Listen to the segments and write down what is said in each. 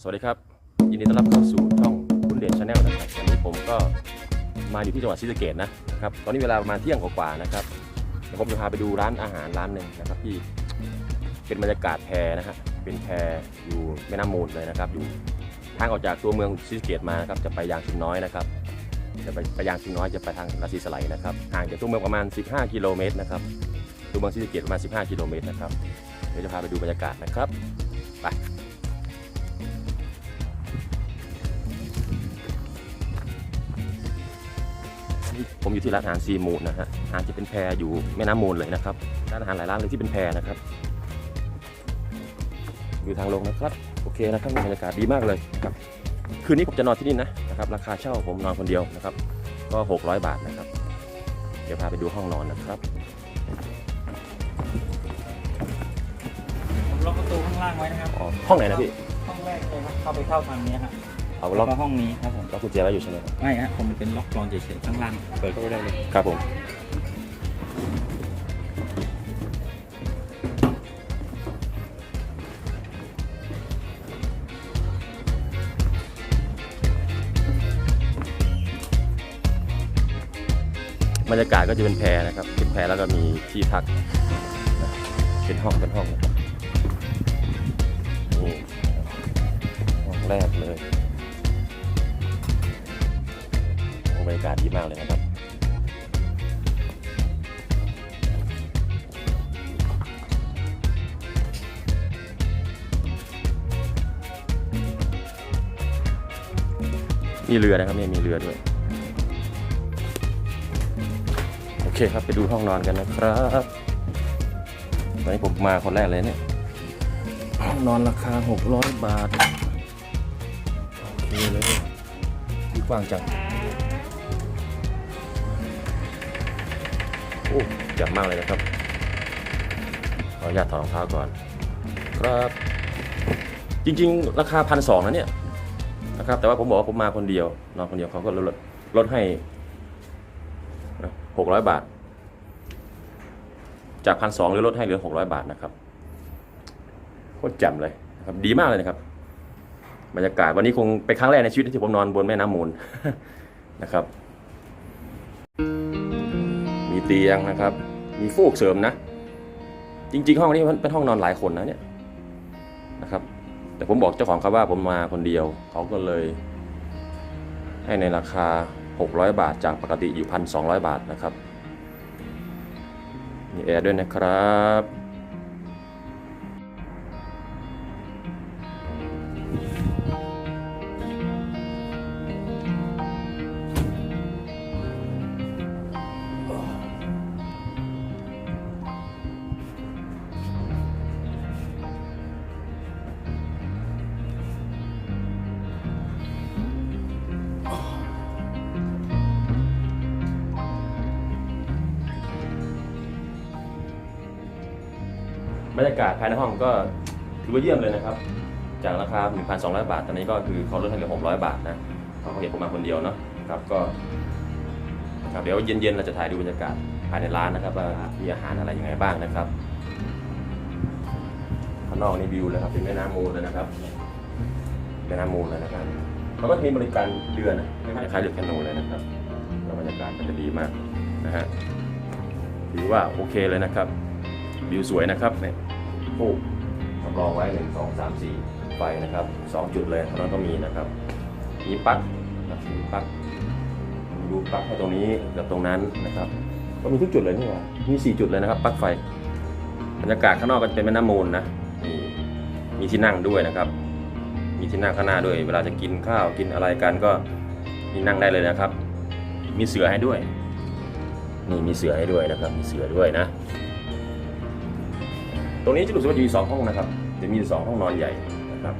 สวัสดีครับ ยินดีต้อนรับเข้าสู่ช่องคุณเด่นชาแนลนะครับวันนี้ผมก็มาอยู่ที่จังหวัดศรีสะเกษนะครับตอนนี้เวลาประมาณเที่ยงกว่าๆนะครับเดี๋ยวผมจะพาไปดูร้านอาหารร้านหนึ่งนะครับที่เป็นบรรยากาศแพนะฮะเป็นแพอยู่แม่น้ำมูลเลยนะครับ อยู่ทางออกจากตัวเมืองศรีสะเกษมานะครับจะไปยางชุมน้อยนะครับ จะไปไปยางชุมน้อยจะไปทางราศีสไลนะครับห่างจากตัวเมืองประมาณ 15 กิโลเมตรนะครับตัวเมืองศรีสะเกษประมาณ 15 กิโลเมตรนะครับเดี๋ยวจะพาไปดูบรรยากาศนะครับไป ผมอยู่ที่ร้านอาหารซีมูนนะฮะอาหารจะเป็นแพอยู่แม่น้ำมูลเลยนะครับร้านอาหารหลายร้านเลยที่เป็นแพนะครับอยู่ทางลงนะครับ โอเคนะครับบรรยากาศดีมากเลยนะครับคืนนี้ผมจะนอนที่นี่นะนะครับราคาเช่าผมนอนคนเดียวนะครับ ก็ 600 บาทนะครับ เดี๋ยวพาไปดูห้องนอนนะครับผมล็อกประตูข้างล่างไว้นะครับอ๋อห้องไหนนะพี่ ห้องแรกเลยครับเข้าไปเข้าทางนี้ฮะ เอาแล้ล็วอกก็ห้องนี้ครับผมล็อกกุญแจไว้อยู่ใช่ไหมครับไม่ฮะผมเป็นล็อกกรอนเฉยๆข้างล่างเปิดเข้าไปได้เลยครับผมบรรยากาศก็จะเป็นแพนะครับเป็นแพแล้วก็มีที่พักนะเป็นห้องเป็นห้องนะครับนี่ห้องแรกเลย บรรยากาศดีมากเลยนะครับมีเรือนะครับเนี่ยมีเรือด้วย โอเคครับไปดูห้องนอนกันนะครับตอนนี้ผมมาคนแรกเลยเนี่ย ห้องนอนราคา 600 บาท โอเคเลยที่กว้างจัง อ้ใหญ่มากเลยนะครับขออนุญาตถอดรองเท้าก่อน ครับจริง ๆ ราคาพันสองนะเนี่ยนะครับแต่ว่าผมบอกว่าผมมาคนเดียวนอนคนเดียวเขาก็ลดลดให้หกร้อยบาท จากพันสองหรือลดให้เหลือหกร้อยบาทนะครับโคตรแจ่มเลยนะครับ ดีมากเลยนะครับบรรยากาศวันนี้คงเป็นครั้งแรกในชีวิตที่ผมนอนบนแม่น้ำมูลนะครับ เตียงนะครับ มีฟูกเสริมนะ จริง ๆ ห้องนี้เป็นห้องนอนหลายคนนะเนี่ยนะครับ แต่ผมบอกเจ้าของเขาว่าผมมาคนเดียว เขาก็เลย ให้ในราคา 600 บาทจากปกติอยู่ 1,200 บาทนะครับ มีแอร์ด้วยนะครับ บรรยากาศภายในห้องก็ถือว่าเยี่ยมเลยนะครับ จากราคา 1,200 บาท ตอนนี้ก็คือเขาลดให้เหลือ 600 บาทนะเขาเห็นผมมาคนเดียวเนาะครับก็ครับเดี๋ยวเย็นๆเราจะถ่ายดูบรรยากาศภายในร้านนะครับว่ามีอาหารอะไรยังไงบ้างนะครับข้างนอกนี่วิวเลยครับเป็นแม่น้ำมูลเลยนะครับแม่น้ำมูลเลยนะครับเขาก็มีบริการเรือนะคล้ายๆเรือแคนูเลยนะครับแล้วบรรยากาศมันจะดีมากนะฮะถือว่าโอเคเลยนะครับวิวสวยนะครับเนี่ย โอ้สำรองไว้หนึ่งสองสามสี่ไฟนะครับสองจุดเลยตรงนั้นก็มีนะครับ มีปลั๊กนะครับมีปลั๊กดูปลั๊กให้ตรงนี้กับตรงนั้นนะครับ ก็มีทุกจุดเลยนี่หว่ามีสี่จุดเลยนะครับปลั๊กไฟบรรยากาศข้างนอกก็จะเป็นแม่น้ำมูลนะมีมีที่นั่งด้วยนะครับ มีที่นั่งข้างหน้าด้วย เวลาจะกินข้าวกินอะไรกันก็มีนั่งได้เลยนะครับ มีเสือให้ด้วย นี่มีเสือให้ด้วยนะครับ มีเสือด้วยนะ ตรงนี้จะรู้สึกว่าจะมีสองห้องนะครับ จะมีสองห้องนอนใหญ่นะครับ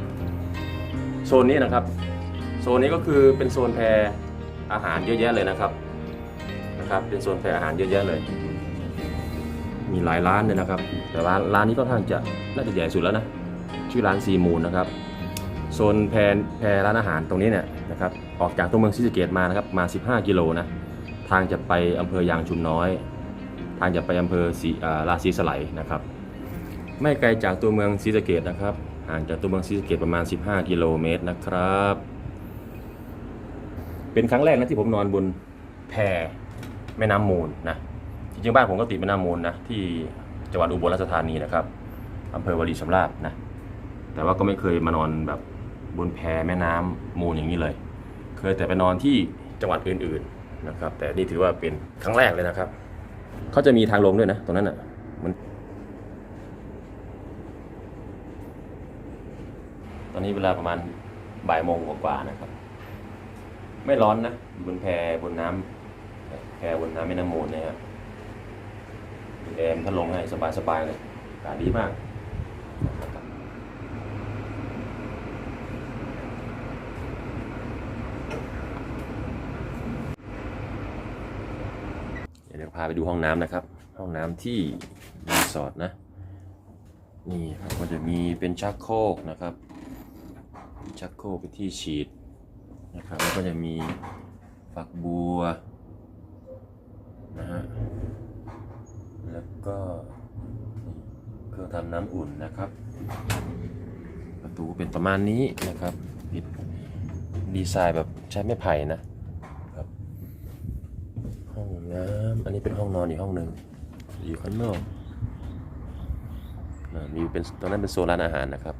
โซนนี้นะครับ โซนนี้ก็คือเป็นโซนแพรอาหารเยอะแยะเลยนะครับ นะครับ เป็นโซนแพรอาหารเยอะแยะเลย มีหลายร้านเลยนะครับ แต่ร้านร้านนี้ก็ค่อนข้างจะน่าจะใหญ่สุดแล้วนะ ชื่อร้านซีมูนนะครับ โซนแพรแพรร้านอาหารตรงนี้เนี่ยนะครับ ออกจากตัวเมืองศรีสะเกดมานะครับ มา 15 กิโลนะ ทางจะไปอำเภอยางชุมน้อย ทางจะไปอำเภอศรีอ่าราศีสไลนะครับ ไม่ไกลจากตัวเมืองศรีสะเกดนะครับ ห่างจากตัวเมืองศรีสะเกษประมาณ 15 กิโลเมตรนะครับ เป็นครั้งแรกนะที่ผมนอนบนแพแม่น้ำมูลนะ จริงๆบ้านผมก็ติดแม่น้ำมูลนะที่จังหวัดอุบลราชธานีนะครับอำเภอวลีชำราบนะ แต่ว่าก็ไม่เคยมานอนแบบบนแพแม่น้ำมูลอย่างนี้เลย เคยแต่ไปนอนที่จังหวัดอื่นๆนะครับ แต่นี่ถือว่าเป็นครั้งแรกเลยนะครับ เขาจะมีทางลงด้วยนะตรงนั้นอะมัน อนนี้เวลาประมาณบ่ายโมงกว่าๆนะครับ ไม่ร้อนนะบนแพบนน้ำแพบนน้ำแม่น้ำมูลเนี่ยครับแอร์มพัดลมให้สบายๆเลยอากาศดีมากเดี๋ยวเดี๋ยวพาไปดูห้องน้ำนะครับ ห้องน้ำที่รีสอร์ทนะ นี่ครับก็จะมีเป็นชักโครกนะครับ ชักโครกเป็นที่ฉีดนะครับแล้วก็จะมีฝักบัวนะฮะแล้วก็เครื่องทำน้ำอุ่นนะครับ ประตูเป็นประมาณนี้นะครับปิดดีไซน์แบบใช้ไม้ไผ่นะครับห้องน้ำอันนี้เป็นห้องนอนอีกห้องหนึ่งอยู่ข้างนอกมีเป็นตรงนั้นเป็นโซนร้านอาหารนะครับ